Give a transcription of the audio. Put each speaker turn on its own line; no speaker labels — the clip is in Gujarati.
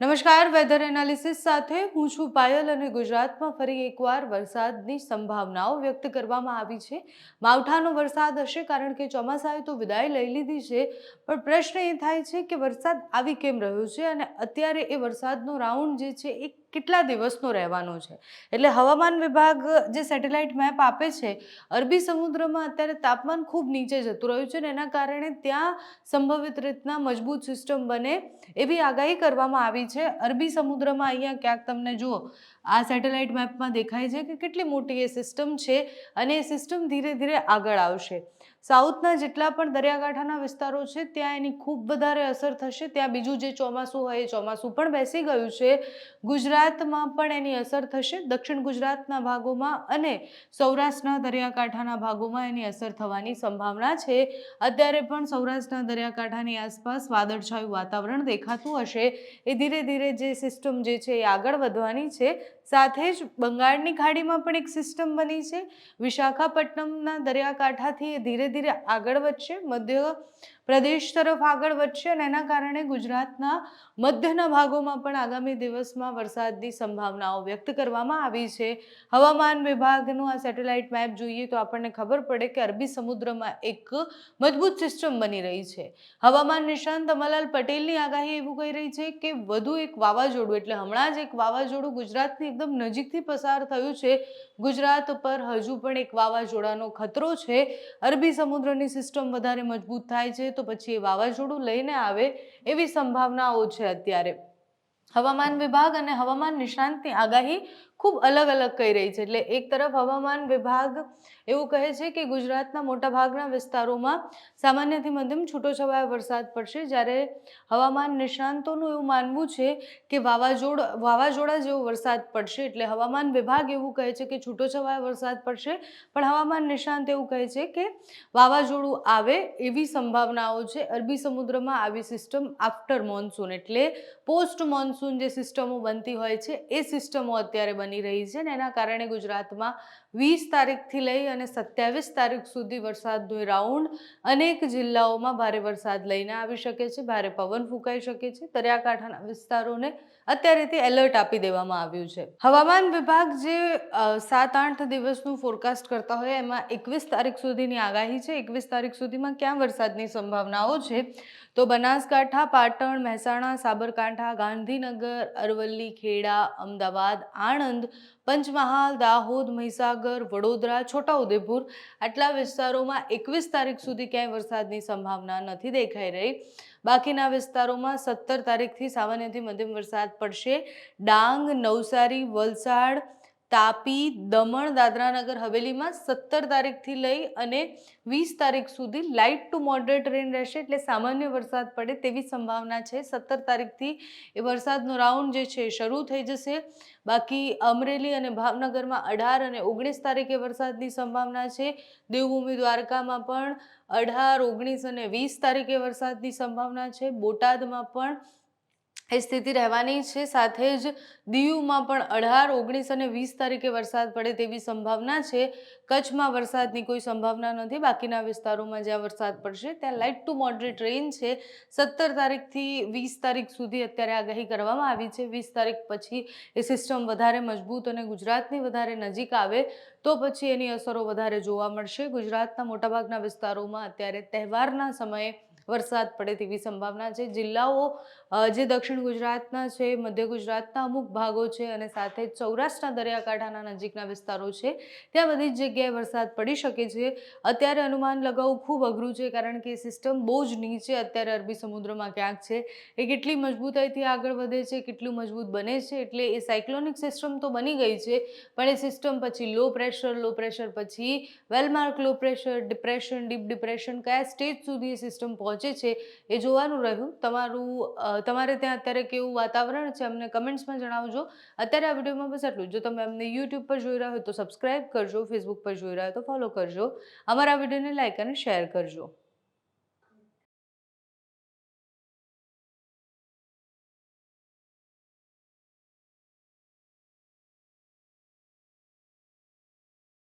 નમસ્કાર વેધર એનાલિસિસ સાથે હું છું પાયલ અને ગુજરાતમાં ફરી એકવાર વરસાદની સંભાવનાઓ વ્યક્ત કરવામાં આવી છે. માવઠાનો વરસાદ હશે કારણ કે ચોમાસાએ તો વિદાય લઈ લીધી છે. પણ પ્રશ્ન એ થાય છે કે વરસાદ આવી કેમ રહ્યો છે અને અત્યારે એ વરસાદનો રાઉન્ડ જે છે એ કેટલા દિવસનો રહેવાનો છે? એટલે હવામાન વિભાગ જે સેટેલાઇટ મેપ આપે છે, અરબી સમુદ્રમાં અત્યારે તાપમાન ખૂબ નીચે જતું રહ્યું છે અને એના કારણે ત્યાં સંભવિત રીતના મજબૂત સિસ્ટમ બને એવી આગાહી કરવામાં આવી છે. અરબી સમુદ્રમાં અહીંયા ક્યાંક તમને જુઓ, આ સેટેલાઇટ મેપમાં દેખાય છે કે કેટલી મોટી એ સિસ્ટમ છે અને એ સિસ્ટમ ધીરે ધીરે આગળ આવશે. સાઉથના જેટલા પણ દરિયાકાંઠાના વિસ્તારો છે, ત્યાં એની ખૂબ વધારે અસર થશે. ત્યાં બીજું જે ચોમાસું હોય એ ચોમાસું પણ બેસી ગયું છે. ગુજરાતમાં પણ એની અસર થશે. દક્ષિણ ગુજરાતના ભાગોમાં અને સૌરાષ્ટ્રના દરિયાકાંઠાના ભાગોમાં એની અસર થવાની સંભાવના છે. અત્યારે પણ સૌરાષ્ટ્રના દરિયાકાંઠાની આસપાસ વાદળછાયું વાતાવરણ દેખાતું હશે. એ ધીરે ધીરે જે સિસ્ટમ જે છે એ આગળ વધવાની છે. સાથે જ બંગાળની ખાડીમાં પણ એક સિસ્ટમ બની છે. વિશાખાપટ્ટનમના દરિયાકાંઠાથી એ ધીરે ધીરે આગળ વધશે. મધ્ય પ્રદેશ તરફ આગળ વધશે અને એના કારણે ગુજરાતના મધ્યના ભાગોમાં પણ આગામી દિવસમાં વરસાદની સંભાવનાઓ વ્યક્ત કરવામાં આવી છે. હવામાન વિભાગનું આ સેટેલાઇટ મેપ જોઈએ તો આપણને ખબર પડે કે અરબી સમુદ્રમાં એક મજબૂત સિસ્ટમ બની રહી છે. હવામાન નિષ્ણાંત અમલાલ પટેલની આગાહી એવું કહી રહી છે કે વધુ એક વાવાઝોડું, એટલે હમણાં જ એક વાવાઝોડું ગુજરાતની એકદમ નજીકથી પસાર થયું છે. ગુજરાત પર હજુ પણ એક વાવાઝોડાનો ખતરો છે. અરબી સમુદ્રની સિસ્ટમ વધારે મજબૂત થાય છે પછી એ વાવાઝોડું લઈને આવે એવી સંભાવનાઓ છે અત્યારે. હવામાન વિભાગ અને હવામાન નિષ્ણાંતની આગાહી ખૂબ અલગ અલગ કહી રહી છે. એટલે એક તરફ હવામાન વિભાગ એવું કહે છે કે ગુજરાતના મોટાભાગના વિસ્તારોમાં સામાન્યથી મધ્યમ છૂટોછવાયો વરસાદ પડશે. જ્યારે હવામાન નિષ્ણાંતોનું એવું માનવું છે કે વાવાઝોડ, વાવાઝોડા જેવો વરસાદ પડશે. એટલે હવામાન વિભાગ એવું કહે છે કે છૂટોછવાયો વરસાદ પડશે. પણ હવામાન નિષ્ણાંત એવું કહે છે કે વાવાઝોડું આવે એવી સંભાવનાઓ છે. અરબી સમુદ્રમાં આવી સિસ્ટમ આફ્ટર મોન્સૂન એટલે પોસ્ટ મોન્સૂન જે સિસ્ટમો બનતી હોય છે, એ સિસ્ટમો અત્યારે બની રહી છે ને એના કારણે ગુજરાતમાં વીસ તારીખથી લઈ અને સત્યાવીસ તારીખ સુધી વરસાદનું રાઉન્ડ અનેક જિલ્લાઓમાં ભારે વરસાદ લઈને આવી શકે છે, ભારે પવન ફૂંકાઈ શકે છે. દરિયાકાંઠાના વિસ્તારોને અત્યારેથી એલર્ટ આપી દેવામાં આવ્યું છે. હવામાન વિભાગ જે સાત આઠ દિવસનું ફોરકાસ્ટ કરતા હોય એમાં એકવીસ તારીખ સુધીની આગાહી છે. એકવીસ તારીખ સુધીમાં ક્યાં વરસાદની સંભાવનાઓ છે? તો બનાસકાંઠા, પાટણ, મહેસાણા, સાબરકાંઠા, ગાંધીનગર, અરવલ્લી, ખેડા, અમદાવાદ, આણંદ પંચમહાલ, દાહોદ, મહીસાગર, વડોદરા, છોટાઉદેપુર આટલા વિસ્તારોમાં એકવીસ તારીખ સુધી ક્યાંય વરસાદની સંભાવના નથી દેખાઈ રહી. બાકીના વિસ્તારોમાં સત્તર તારીખથી સામાન્યથી મધ્યમ વરસાદ પડશે. ડાંગ, નવસારી, વલસાડ તાપી દમણ દાદરાનગર હવેલીમાં સત્તર તારીખથી લઈ અને વીસ તારીખ સુધી લાઇટ ટુ મોડરેટ રેન રહેશે એટલે સામાન્ય વરસાદ પડે તેવી સંભાવના છે. સત્તર તારીખથી એ વરસાદનો રાઉન્ડ જે છે એ શરૂ થઈ જશે. બાકી અમરેલી અને ભાવનગરમાં અઢાર અને ઓગણીસ તારીખે વરસાદની સંભાવના છે. દેવભૂમિ દ્વારકામાં પણ અઢાર, ઓગણીસ અને વીસ તારીખે વરસાદની સંભાવના છે. બોટાદમાં પણ એ સ્થિતિ રહેવાની છે. સાથે જ દીવમાં પણ અઢાર, ઓગણીસ અને વીસ તારીખે વરસાદ પડે તેવી સંભાવના છે. કચ્છમાં વરસાદની કોઈ સંભાવના નથી. બાકીના વિસ્તારોમાં જ્યાં વરસાદ પડશે ત્યાં લાઇટ ટુ મોડરેટ રેઇન છે. સત્તર તારીખથી વીસ તારીખ સુધી અત્યારે આગાહી કરવામાં આવી છે. વીસ તારીખ પછી એ સિસ્ટમ વધારે મજબૂત અને ગુજરાતની વધારે નજીક આવે તો પછી એની અસરો વધારે જોવા મળશે. ગુજરાતના મોટાભાગના વિસ્તારોમાં અત્યારે તહેવારના સમયે વરસાદ પડે તેવી સંભાવના છે. જિલ્લાઓ જે દક્ષિણ ગુજરાતના છે, મધ્ય ગુજરાતના અમુક ભાગો છે અને સાથે સૌરાષ્ટ્રના દરિયાકાંઠાના નજીકના વિસ્તારો છે, ત્યાં બધી જ જગ્યાએ વરસાદ પડી શકે છે. અત્યારે અનુમાન લગાવવું ખૂબ અઘરું છે કારણ કે સિસ્ટમ બહુ જ નીચે અત્યારે અરબી સમુદ્રમાં ક્યાંક છે. એ કેટલી મજબૂતાઈથી આગળ વધે છે, કેટલું મજબૂત બને છે, એટલે એ સાયક્લોનિક સિસ્ટમ તો બની ગઈ છે, પણ એ સિસ્ટમ પછી લો પ્રેશર લો પ્રેશર પછી well mark, low pressure, depression, deep depression કયા સ્ટેજ સુધી એ સિસ્ટમ પહોંચે છે એ જોવાનું રહ્યું. તમારું તમારે ત્યાં અત્યારે કેવું વાતાવરણ છે અમને કમેન્ટ્સમાં જણાવજો. અત્યારે આ વિડીયોમાં બસ આટલું જો. તમે અમને યુટ્યુબ પર જોઈ રહ્યા હોય તો સબસ્ક્રાઇબ કરજો ફેસબુક પર જોઈ રહ્યા હોય તો ફોલો કરજો. અમારા વિડીયોને લાઇક અને શેર કરજો.